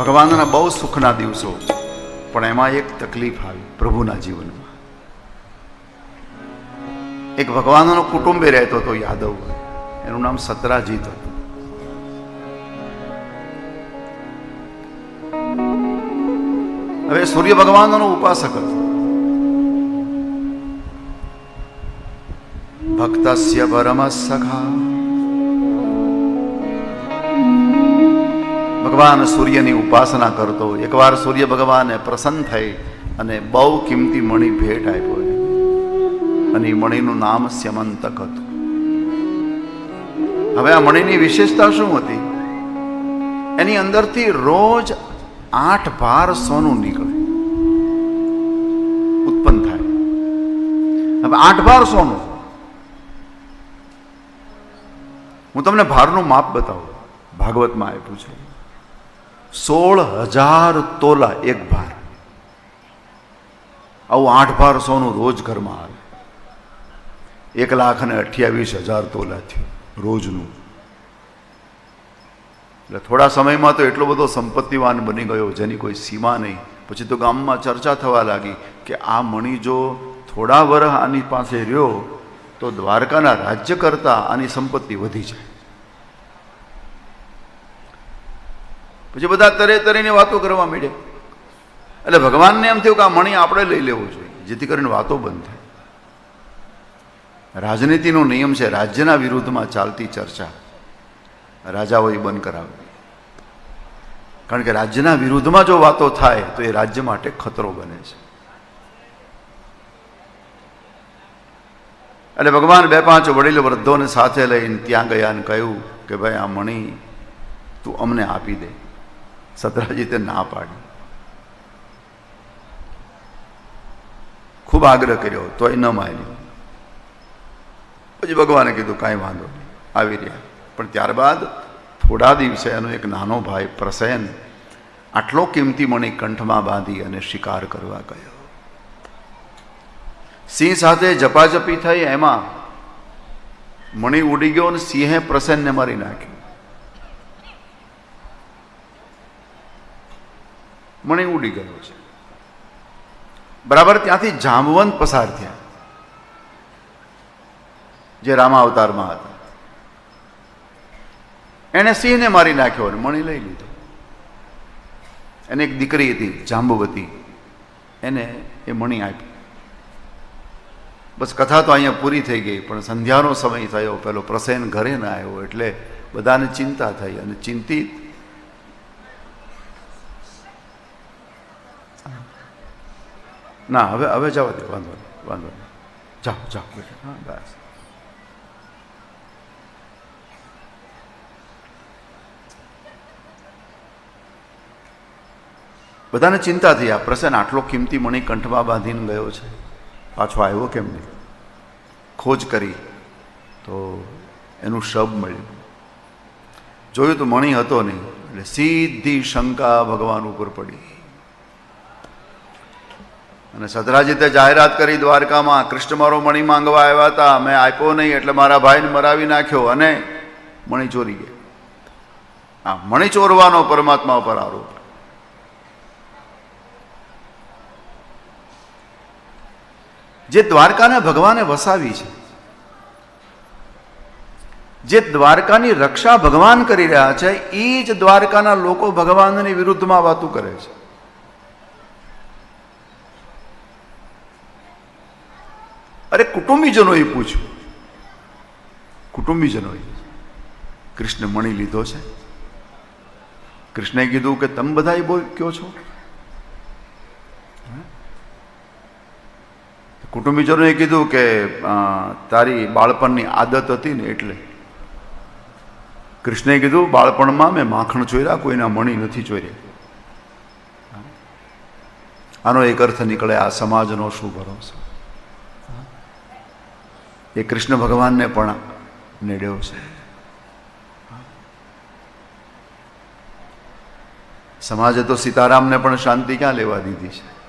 ભગવાનના બહુ સુખના દિવસો, પણ એમાં એક તકલીફ આવી પ્રભુના જીવનમાં. એક ભગવાનનો કુટુંબે રહેતો હતો યાદવ, એનું નામ સતરાજીત હતું. હવે સૂર્ય ભગવાનનો ઉપાસક હતો. ભક્તસ્ય પરમ સખા ભગવાન સૂર્યની ઉપાસના કરતો એકવાર સૂર્ય ભગવાને પ્રસન્ન થઈ અને બહુ કિંમતી મણી ભેટ આપ્યો અને એ મણીનું નામ સ્યમંતક હતું. હવે આ મણીની વિશેષતા શું હતી? એની અંદરથી રોજ આઠ ભાર સોનું નીકળે. ઉત્પન્ન થાય. હવે આઠ ભાર સોનું. હું તમને ભારનું માપ બતાવું. ભાગવતમાં આપ્યું છે. સોળ હજાર તોલા એક ભાર. આવું આઠ ભાર સોનું રોજ ઘરમાં આવે. એક લાખ અને અઠ્યાવીસ હજાર તોલા થયું રોજનું. એટલે થોડા સમયમાં તો એટલો બધો સંપત્તિવાન બની ગયો, જેની કોઈ સીમા નહીં. પછી તો ગામમાં ચર્ચા થવા લાગી કે આ મણી જો થોડા વર્ષ આની પાસે રહ્યો, તો દ્વારકાના રાજ્ય કરતાં આની સંપત્તિ વધી જાય. પછી બધા તરે તરેની વાતો કરવા માંડ્યા. એટલે ભગવાનને એમ થયું કે આ મણી આપણે લઈ લેવું જોઈએ, જેથી કરીને વાતો બંધ થાય. રાજનીતિનો નિયમ છે, રાજ્યના વિરુદ્ધમાં ચાલતી ચર્ચા. રાજાઓએ બંધ કરાવી કારણ કે રાજ્યના વિરુદ્ધમાં જો વાતો થાય, તો એ રાજ્ય માટે ખતરો બને છે. એટલે ભગવાન બે પાંચ વડીલ વૃદ્ધોને સાથે લઈને ત્યાં ગયા અને કહ્યું કે ભાઈ, આ મણી તું અમને આપી દે. સતરાજીતે ના પાડી. ખૂબ આગ્રહ કર્યો, તોય ન માન્યું. પછી ભગવાને કીધું, કાંઈ વાંધો નહીં, આવી રહ્યા. પણ ત્યારબાદ થોડા દિવસે એનો એક નાનો ભાઈ પ્રસેન આટલો કિંમતી મણી કંઠમાં બાંધી અને શિકાર કરવા ગયો. સિંહ સાથે જપાજપી થઈ, એમાં મણી ઉડી ગયો અને સિંહે પ્રસેનને મારી નાખ્યો. મણી ઉડી ગયો છે. બરાબર, ત્યાંથી જાંબવંત પસાર થયા. જે રામા અવતારમાં હતા. એણે સિંહને મારી નાખ્યો અને મણી લઈ લીધો. એને એક દીકરી હતી, જાંબુવતી. એને એ મણી આપી. બસ કથા તો અહીંયા પૂરી થઈ ગઈ, પણ સંધ્યાનો સમય થયો, પેલો પ્રસેન ઘરે ના આવ્યો, એટલે બધાને ચિંતા થઈ અને ચિંતિત ના, હવે હવે જવા દે વાંધો નહીં વાંધો નહીં. જાઓ જાઓ. હા, બસ. બધાને ચિંતા થઈ. આ પ્રસન્ન આટલો કિંમતી મણી કંઠમાં બાંધીને ગયો છે. પાછો આવ્યો કેમ નહીં? ખોજ કરી તો એનું શબ મળ્યું. જોયું તો મણી હતો નહીં, એટલે સીધી શંકા ભગવાન ઉપર પડી. અને સદરાજીતે જાહેરાત કરી દ્વારકામાં, કૃષ્ણ મારો મણી માંગવા આવ્યા હતા, મેં આપ્યો નહીં એટલે મારા ભાઈને મરાવી નાખ્યો અને મણી ચોરી ગયા આ મણી ચોરવાનો પરમાત્મા ઉપર આરોપ. જે દ્વારકાને ભગવાને વસાવી છે, જે દ્વારકાની રક્ષા ભગવાન કરી રહ્યા છે એ જ દ્વારકાના લોકો ભગવાનની વિરુદ્ધમાં વાતો કરે છે. અરે કુટુંબીજનોએ પૂછ્યું. કુટુંબીજનોએ. કૃષ્ણ મણી લીધો છે. કૃષ્ણે કીધું કે તમે બધા બોલ, કયો છો? કુટુંબીજનોએ કીધું કે તારી બાળપણની આદત હતી ને એટલે. કૃષ્ણે કીધું, બાળપણમાં મેં માખણ ચોર્યા, કોઈના મણી નથી ચોર્યા. આનો એક અર્થ નીકળે આ સમાજનો શું ભરોસો? એ કૃષ્ણ ભગવાનને પણ નેડ્યો છે. સમાજે તો સીતારામને પણ શાંતિ ક્યાં લેવા દીધી છે?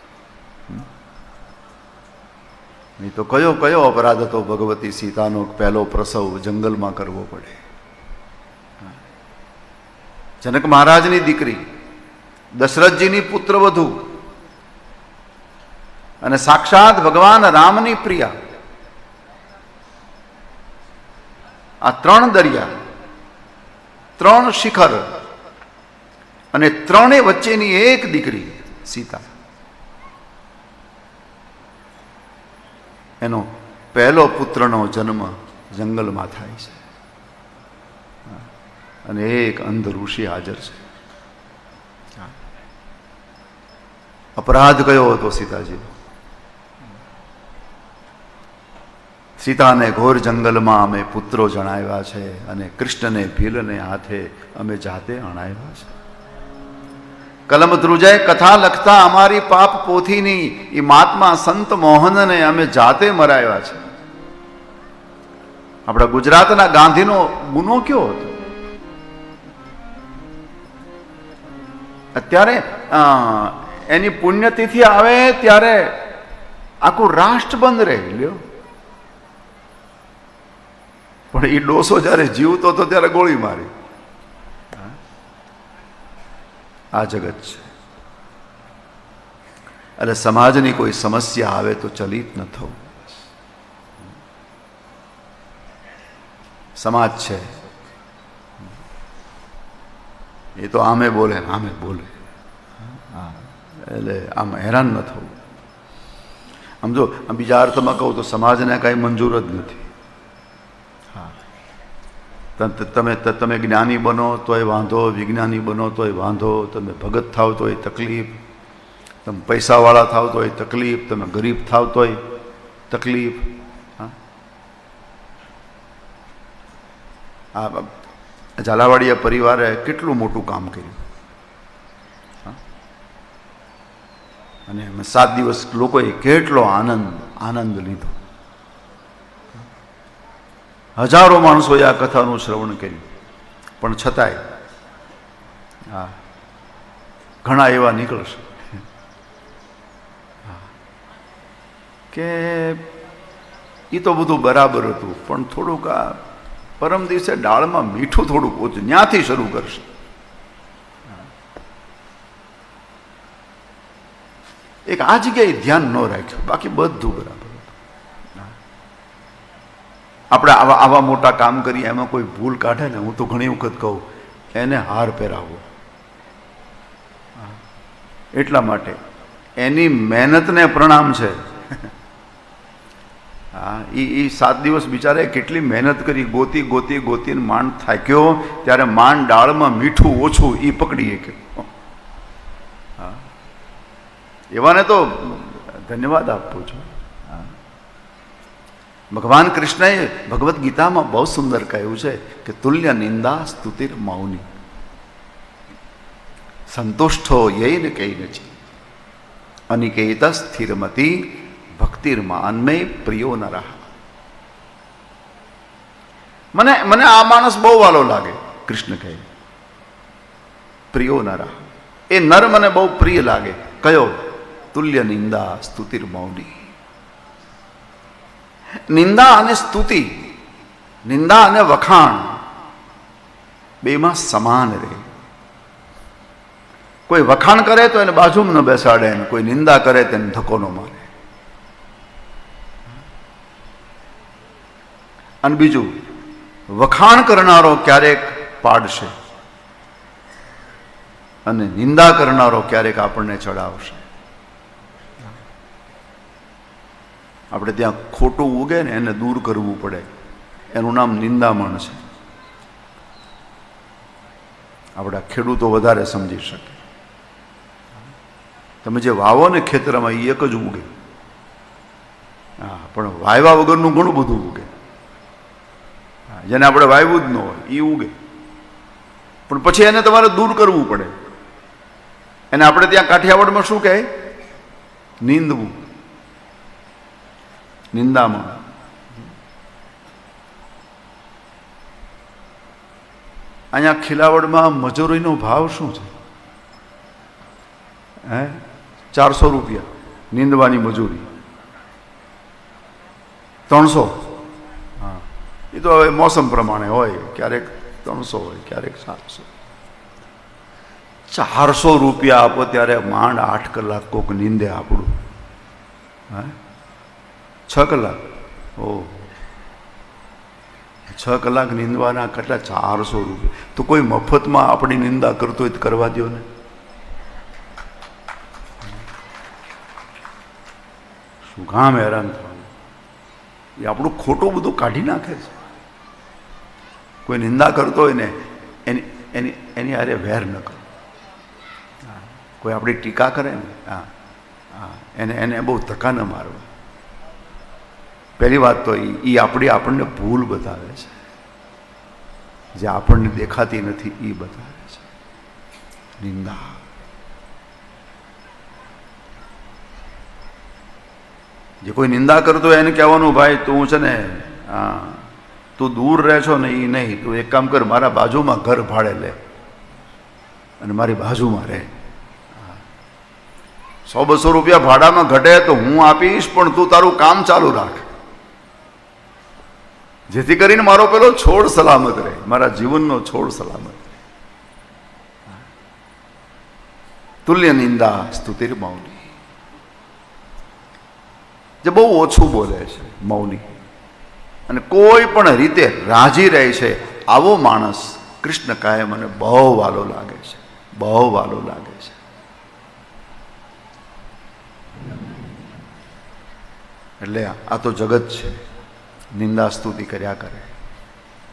નહીં તો કયો કયો અપરાધ હતો ભગવતી સીતાનો પહેલો પ્રસવ જંગલમાં કરવો પડે. જનક મહારાજની દીકરી, દશરથજીની પુત્ર વધુ. અને સાક્ષાત ભગવાન રામની પ્રિયા. આ ત્રણ દરિયા ત્રણ શિખર અને ત્રણે વચ્ચેની એક દીકરી સીતા. એનો પહેલો પુત્રનો જન્મ જંગલમાં થાય છે. અને એક અંધ ઋષિ હાજર છે. અપરાધ કયો હતો સીતાજી સીતાને ઘોર જંગલમાં અમે પુત્રો જણાવ્યા છે અને કૃષ્ણને ભીલને હાથે અમે જાતે અણાવ્યા છે. કલમ ધ્રુજય કથા લખતા અમારી પાપ પોથીની એ મહાત્મા સંત મોહનને અમે જાતે મરાવ્યા છે. આપણા ગુજરાતના ગાંધીનો ગુનો કયો હતો? અત્યારે એની પુણ્યતિથિ આવે ત્યારે આખું રાષ્ટ્ર બંધ રહે લ્યો પણ એ ડોસો જ્યારે જીવતો હતો ત્યારે ગોળી મારી. આ જગત છે. એટલે સમાજની કોઈ સમસ્યા આવે તો ચલિત ન થવું. સમાજ છે. એ તો આમે બોલે આમે બોલે. એટલે આમ હેરાન ન થવું. આમ જો બીજા અર્થમાં કહું તો સમાજને કાંઈ મંજૂર જ નથી. તમે તમે જ્ઞાની બનો તોય વાંધો, વિજ્ઞાની બનો તોય વાંધો, તમે ભગત થાવ તોય તકલીફ, તમે પૈસાવાળા થાવ તોય તકલીફ, તમે ગરીબ થાવ તોય તકલીફ, હા? આ ઝાલાવાડિયા પરિવારે કેટલું મોટું કામ કર્યું? અને સાત દિવસ લોકોએ કેટલો આનંદ આનંદ લીધો? હજારો માણસોએ આ કથાનું શ્રવણ કર્યું. પણ છતાંય, હા, ઘણા એવા નીકળશે. કે એ તો બધું બરાબર હતું, પણ થોડુંક આ પરમ દિવસે ડાળમાં મીઠું થોડુંક ઓછું ત્યાંથી શરૂ કરશે. એક આ જગ્યાએ ધ્યાન ન રાખ્યું, બાકી બધું બરાબર. આપણે આવા આવા મોટા કામ કરીએ, એમાં કોઈ ભૂલ કાઢે ને, હું તો ઘણી વખત કહું, એને હાર પહેરાવો. એટલા માટે એની મહેનતને પ્રણામ છે. હા એ એ સાત દિવસ બિચારે કેટલી મહેનત કરી, ગોતી ગોતી ગોતીને માંડ થાક્યો, ત્યારે માંડ ડાળમાં મીઠું ઓછું એ પકડી શક્યો હા. એવાને તો ધન્યવાદ આપું છું. હા. ભગવાન કૃષ્ણએ ભગવદ્ ગીતામાં બહુ સુંદર કહ્યું છે કે તુલ્ય નિંદા સ્તુતિર મૌની. સંતુષ્ટો યૈન કઈ નથી અનિકેત સ્થિરમતી ભક્તિર્માન્મે પ્રિયો ન રહા મને મને આ માણસ બહુ વાલો લાગે, કૃષ્ણ કહે. પ્રિયો ન રહા એ નર મને બહુ પ્રિય લાગે. કયો? તુલ્ય નિંદા સ્તુતિર મૌની. નિંદા અને સ્તુતિ, નિંદા અને વખાણ બેમાં સમાન રહે. કોઈ વખાણ કરે તો એને બાજુમાં ન બેસાડે ને કોઈ નિંદા કરે તેને ધક્કો ન મારે. અને બીજું, વખાણ કરનારો ક્યારેક પાડશે અને નિંદા કરનારો ક્યારેક આપણને ચડાવશે. આપણે ત્યાં ખોટું ઉગે ને એને દૂર કરવું પડે. એનું નામ નિંદામણ છે. આપણા ખેડૂતો વધારે સમજી શકે. તમે જે વાવો ને ખેતરમાં એ એક જ ઉગે. હા, પણ વાયવા વગરનું ઘણું બધું ઉગે. જેને આપણે વાવ્યું જ ન હોય એ ઉગે. પણ પછી એને તમારે દૂર કરવું પડે. એને આપણે ત્યાં કાઠિયાવાડમાં શું કહે? નીંદવું. નિંદામાં અહીંયા ખિલાવડમાં મજૂરીનો ભાવ શું છે હે ચારસો રૂપિયા નીંદવાની મજૂરી ત્રણસો હા એ તો હવે મોસમ પ્રમાણે હોય ક્યારેક ત્રણસો હોય ક્યારેક સાતસો ચારસો રૂપિયા આપો ત્યારે માંડ આઠ કલાક કોક નીંદે આપણું હા છ કલાક. ઓ. છ કલાક નીંદવાના કેટલા? ચારસો રૂપિયા. તો કોઈ મફતમાં આપણી નિંદા કરતો હોય તો કરવા દો ને. શું કામ હેરાન થવાનું? એ આપણું ખોટું બધું કાઢી નાખે છે. કોઈ નિંદા કરતો હોય ને, એની એની એની હારે વેર ન કરો. કોઈ આપણી ટીકા કરે ને? હા. હા. એને એને બહુ ધક્કા ન મારવા. પહેલી વાત તો એ આપણી આપણને ભૂલ બતાવે છે. જે આપણને દેખાતી નથી એ બતાવે છે. નિંદા. જે કોઈ નિંદા કરતો હોય એને કહેવાનું, ભાઈ, તું છે ને હા તું દૂર રહે છો ને એ નહીં. તું એક કામ કર, મારા બાજુમાં ઘર ભાડે લે. અને મારી બાજુમાં રહે. સો બસો રૂપિયા ભાડામાં ઘટે તો હું આપીશ, પણ તું તારું કામ ચાલુ રાખ. જેથી કરીને મારો પેલો છોડ સલામત રહે. મારા જીવનનો છોડ સલામત તુલ્ય નિંદા, સ્તુતિર મૌની. જે બહુ ઓછું બોલે છે મૌની. અને કોઈ પણ રીતે રાજી રહે છે, આવો માણસ કૃષ્ણ કાયમ મને બહુ વાલો લાગે છે. બહુ વાલો લાગે છે. એટલે આ તો જગત છે. નિંદા સ્તુતિ કર્યા કરે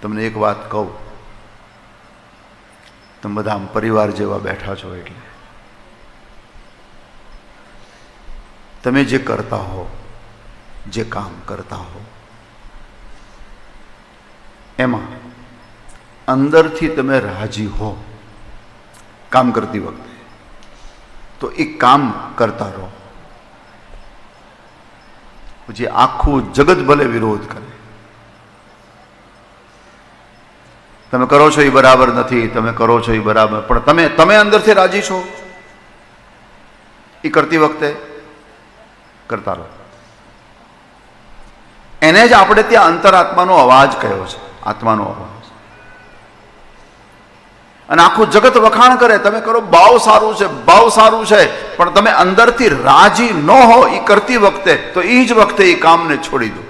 તમને એક વાત કહું તમે બધા આમ પરિવાર જેવા બેઠા છો એટલે તમે જે કરતા હો જે કામ કરતા હો એમાં અંદરથી તમે રાજી હો કામ કરતી વખતે તો એ કામ કરતા રહો પછી આખું જગત ભલે વિરોધ કરે તમે કરો છો એ બરાબર નથી, તમે કરો છો એ બરાબર. પણ તમે તમે અંદરથી રાજી છો? એ કરતી વખતે કરતા રહો. એને જ આપણે ત્યાં અંતરાત્માનો અવાજ કહ્યો છે, આત્માનો અવાજ. અને આખું જગત વખાણ કરે, તમે કરો, બાવ સારું છે, બાવ સારું છે, પણ તમે અંદરથી રાજી ન હો એ કરતી વખતે, તો એ જ વખતે એ કામને છોડી દો.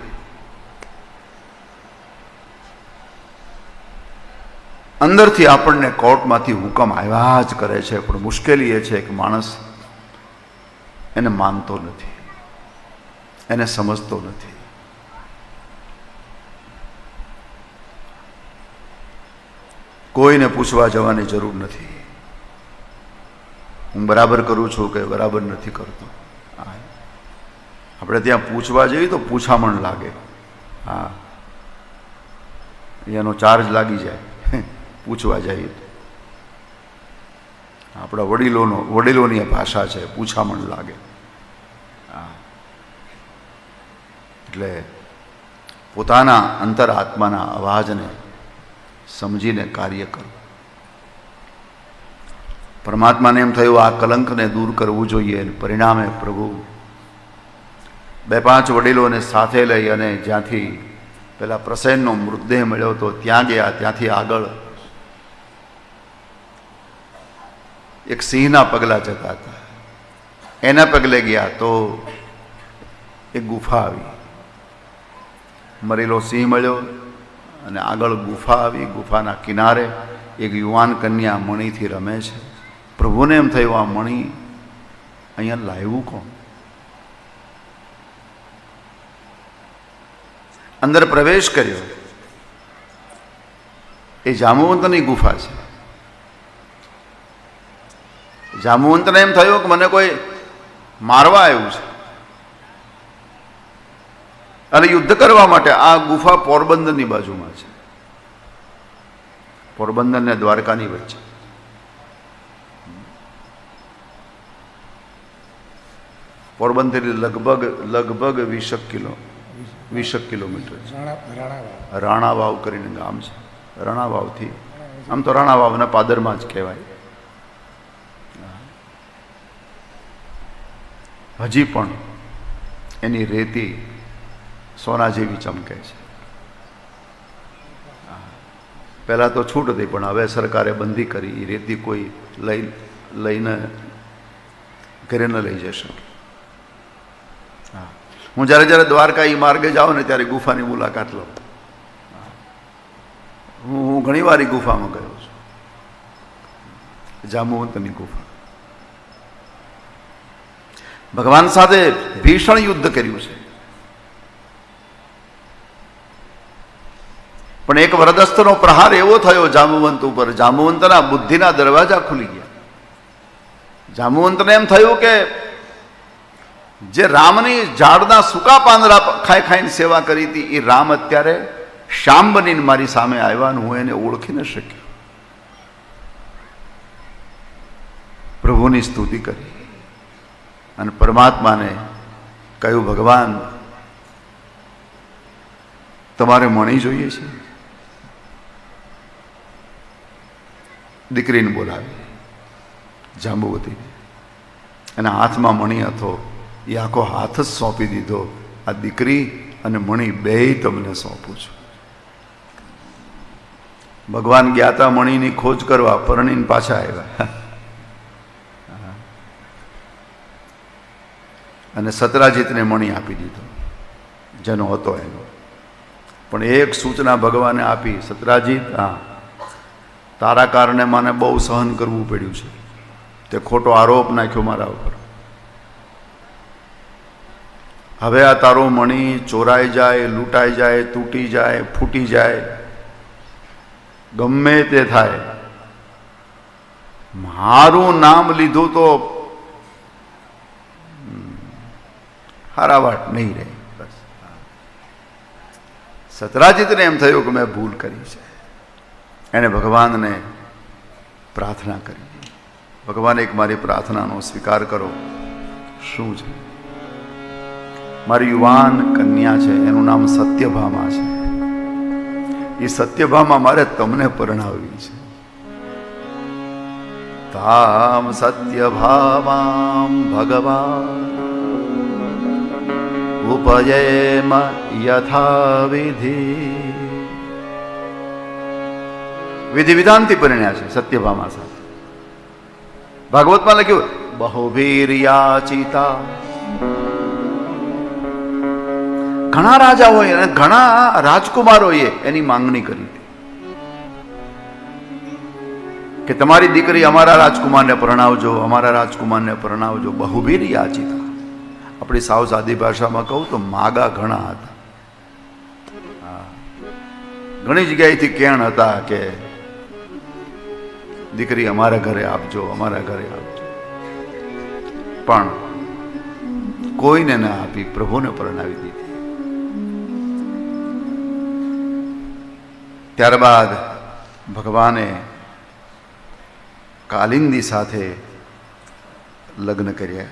અંદરથી આપણને કોર્ટમાંથી હુકમ આવ્યા જ કરે છે, પણ મુશ્કેલી એ છે કે માણસ એને માનતો નથી, એને સમજતો નથી. કોઈને પૂછવા જવાની જરૂર નથી. હું બરાબર કરું છું કે બરાબર નથી કરતો? આપણે ત્યાં પૂછવા જઈએ તો પૂછામણ લાગે. હા. એનો ચાર્જ લાગી જાય. પૂછવા જઈએ આપણા વડીલોનો, વડીલોની ભાષા છે, પૂછામણ લાગે. એટલે પોતાના અંતર આત્માના અવાજને સમજીને કાર્ય કરવું. પરમાત્માને એમ થયું, આ કલંકને દૂર કરવું જોઈએ પરિણામે પ્રભુ બે પાંચ વડીલોને સાથે લઈ અને જ્યાંથી પેલા પ્રસેનનો મૃતદેહ મળ્યો હતો, ત્યાં ગયા, ત્યાંથી આગળ એક સિંહના પગલાં જતા હતા. એના પગલે ગયા તો એક ગુફા આવી. મરેલો સિંહ મળ્યો અને આગળ ગુફા આવી. ગુફાના કિનારે એક યુવાન કન્યા મણીથી રમે છે. પ્રભુને એમ થયું, આ મણી અહીંયા લાવ્યું કોણ? અંદર પ્રવેશ કર્યો. એ જામવંતની ગુફા છે. જામવંતને એમ થયું કે મને કોઈ મારવા આવ્યું છે. અને યુદ્ધ કરવા માટે આ ગુફા પોરબંદરની બાજુમાં છે. પોરબંદર ને દ્વારકાની વચ્ચે. પોરબંદર લગભગ લગભગ વીસક કિલો વીસક કિલોમીટર છે. રાણા વાવ કરીને ગામ છે. રાણા વાવથી આમ તો રાણા વાવના પાદરમાં જ કહેવાય. હજી પણ એની રેતી સોના જેવી ચમકે છે. પહેલાં તો છૂટ હતી, પણ હવે સરકારે બંધી કરી એ રેતી કોઈ લઈ, લઈને ઘરે ન લઈ જઈ શકે. હા. જ્યારે જ્યારે દ્વારકા એ માર્ગે જાઉં ને ત્યારે ગુફાની મુલાકાત લઉં. હું હું ઘણી વાર ગુફામાં ગયો છું. જામુવંતની ગુફા. ભગવાન સાથે ભીષણ યુદ્ધ કર્યું છે. પણ એક વરદસ્તનો પ્રહાર એવો થયો જામુવંત ઉપર. જામુવંતના બુદ્ધિના દરવાજા ખુલી ગયા. જામુવંતને એમ થયું કે જે રામની ઝાડના સૂકા પાંદડા ખાઈ ખાઈને સેવા કરી હતી, એ રામ અત્યારે શ્યામ બનીને મારી સામે આવ્યા હું એને ઓળખી ન શક્યો. પ્રભુની સ્તુતિ કરી. અને પરમાત્માને કહ્યું, ભગવાન, તમારે મણી જોઈએ છે? દીકરીને બોલાવી જાંબુવતીને એના હાથમાં મણી હતો. એ આખો હાથ જ સોંપી દીધો. આ દીકરી અને મણી બેય તમને સોંપું છું. ભગવાન હતા મણીની ખોજ કરવા પરણીને પાછા આવ્યા. અને સતરાજીતને મણી આપી દીધો. જેનો હતો એનો. પણ એક સૂચના ભગવાને આપી, સતરાજીત હા તારા કારણે મને બહુ સહન કરવું પડ્યું છે. તે ખોટો આરોપ નાખ્યો મારા ઉપર. હવે આ તારો મણી ચોરાઈ જાય, લૂંટાઈ જાય, તૂટી જાય, ફૂટી જાય. ગમે તે થાય. મારું નામ લીધું તો હારાવાટ નહીં રહે, બસ. સતરાજીતને એમ થયું કે મેં ભૂલ કરી છે. એણે ભગવાનને પ્રાર્થના કરી. ભગવાન એક મારી પ્રાર્થનાનો સ્વીકાર કરો. શું છે? મારી યુવાન કન્યા છે, એનું નામ સત્યભામા છે. એ સત્યભામા મારે તમને પરણાવવી છે. તામ સત્યભામામ ભગવાન. ઉપયેમ યથાવિધિ વિધિ વિધાનથી પરિણ્યા છે સત્યભામા સાથે ભાગવતમાં લખ્યું બહુભીર યાચિતા ઘણા રાજાઓએ અને ઘણા રાજકુમારોએ એની માંગણી કરી કે તમારી દીકરી અમારા રાજકુમારને પરણાવજો અમારા રાજકુમારને પરણાવજો બહુવીર યાચિતા આપણી સાવ સાદી ભાષામાં કહું તો માગા ઘણા હતા. ઘણી જગ્યાએથી કેણ હતા કે, દીકરી, અમારા ઘરે આપજો, અમારા ઘરે આપજો. પણ કોઈને ના આપી, પ્રભુને પરણાવી દીધી. ત્યારબાદ ભગવાને કાલિંદી સાથે લગ્ન કર્યા.